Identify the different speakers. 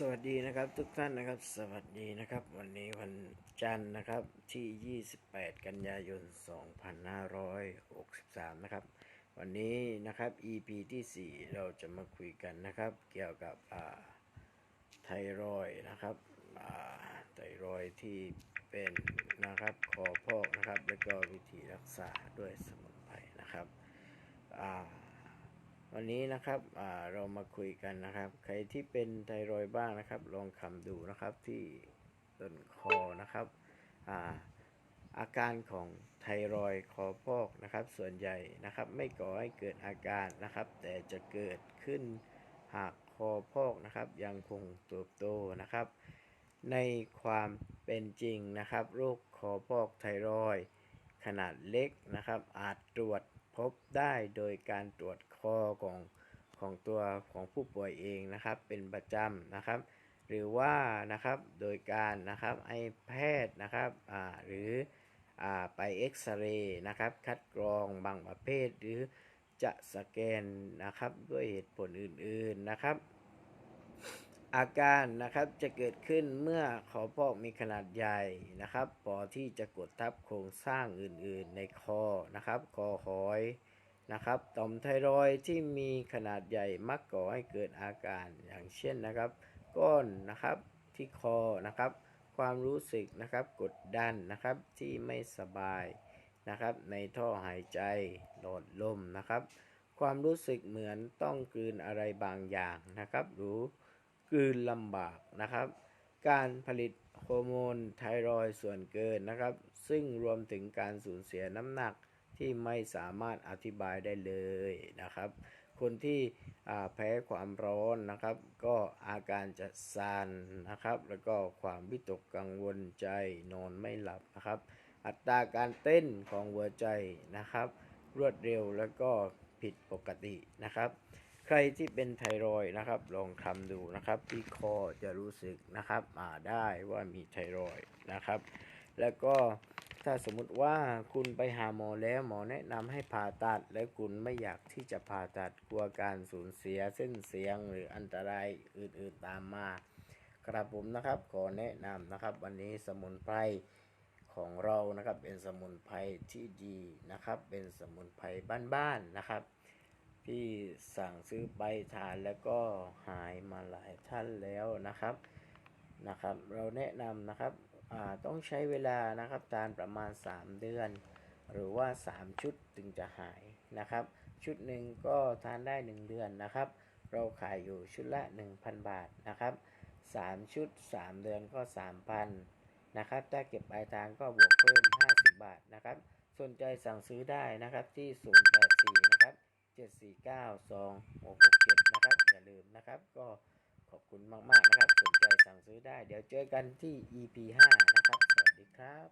Speaker 1: สวัสดีนะครับทุกท่านนะครับ สวัสดีนะครับ วันนี้วันจันทร์นะครับที่ 28 กันยายน 2563 นะครับ วันนี้นะครับ EP ที่ 4 เราจะมาคุยกันนะครับ เกี่ยวกับอ่าไทรอยนะครับอ่าไทรอยที่เป็นนะครับคอพอกนะครับ แล้วก็วิธีรักษาด้วยสมุนไพรนะครับอ่า วันนี้นะครับเรามาคุยกันนะครับ ใครที่เป็นไทรอยบ้างนะครับ ลองคำดูนะครับที่ต้นคอนะครับอาอาการของไทรอยคอพอกนะครับ ส่วนใหญ่นะครับ ไม่ก่อให้เกิดอาการนะครับ แต่จะเกิดขึ้นหากคอพอกนะครับ ยังคงเติบโตนะครับ ในความเป็นจริงนะครับโรคคอพอกไทรอยขนาดเล็กนะครับ อาจตรวจพบได้โดยการตรวจ คอของของตัวของผู้ป่วยเองนะครับเป็นประจำนะครับ หรือว่านะครับโดยการนะครับให้แพทย์นะครับอ่าหรืออ่าไปเอ็กซเรย์นะครับคัดกรองบางประเภทหรือจะสแกนนะครับด้วยเหตุผลอื่นๆนะครับ อาการนะครับจะเกิดขึ้นเมื่อขอพอกมีขนาดใหญ่นะครับปอที่จะกดทับโครงสร้างอื่นๆในคอนะครับ คอหอย นะครับต่อมไทรอยที่มีขนาดใหญ่มักก่อให้เกิดอาการอย่างเช่นนะครับ ก้อนนะครับที่คอนะครับ ความรู้สึกนะครับกดดันนะครับที่ไม่สบายนะครับ ในท่อหายใจหลอดลมนะครับ ความรู้สึกเหมือนต้องกลืนอะไรบางอย่างนะครับ หรือกลืนลำบากนะครับ การผลิตฮอร์โมนไทรอยส่วนเกินนะครับ ซึ่งรวมถึงการสูญเสียน้ำหนัก ที่ไม่สามารถอธิบายได้เลยนะครับ คนที่แพ้ความร้อนนะครับ ก็อาการจะสั่นนะครับ แล้วก็ความวิตกกังวลใจนอนไม่หลับนะครับ อัตราการเต้นของหัวใจนะครับ รวดเร็วแล้วก็ผิดปกตินะครับ ใครที่เป็นไทรอยนะครับ ลองทำดูนะครับ ที่คอจะรู้สึกนะครับอ่าได้ว่ามีไทรอยนะครับ แล้วก็ ถ้าสมมุติว่าคุณไปหาหมอแล้วหมอแนะนำให้ผ่าตัด และคุณไม่อยากที่จะผ่าตัดกลัวการสูญเสียเส้นเสียงหรืออันตรายอื่นๆตามมา ครับผมนะครับขอแนะนำนะครับ วันนี้สมุนไพรของเรานะครับเป็นสมุนไพรที่ดีนะครับ เป็นสมุนไพรบ้านๆนะครับ ที่สั่งซื้อไปทานแล้วก็หายมาหลายท่านแล้วนะครับนะครับ เราแนะนำนะครับ ต้องใช้เวลานะครับทานประมาณ 3 เดือน หรือว่า 3 ชุดถึงจะหายนะครับ ชุดหนึ่งก็ทานได้ 1 เดือนนะครับ เราขายอยู่ชุดละ 1,000 บาทนะครับ 3 ชุด 3 เดือนก็ 3,000นะครับถ้าเก็บปลายทางก็บวกเพิ่ม 50 บาทนะครับ สนใจสั่งซื้อได้นะครับที่ 084 นะครับ 7492667 นะครับ อย่าลืมนะครับก็ ขอบคุณมาก ๆ นะครับ สนใจสั่งซื้อได้ เดี๋ยวเจอกันที่ EP 5 นะครับ สวัสดีครับ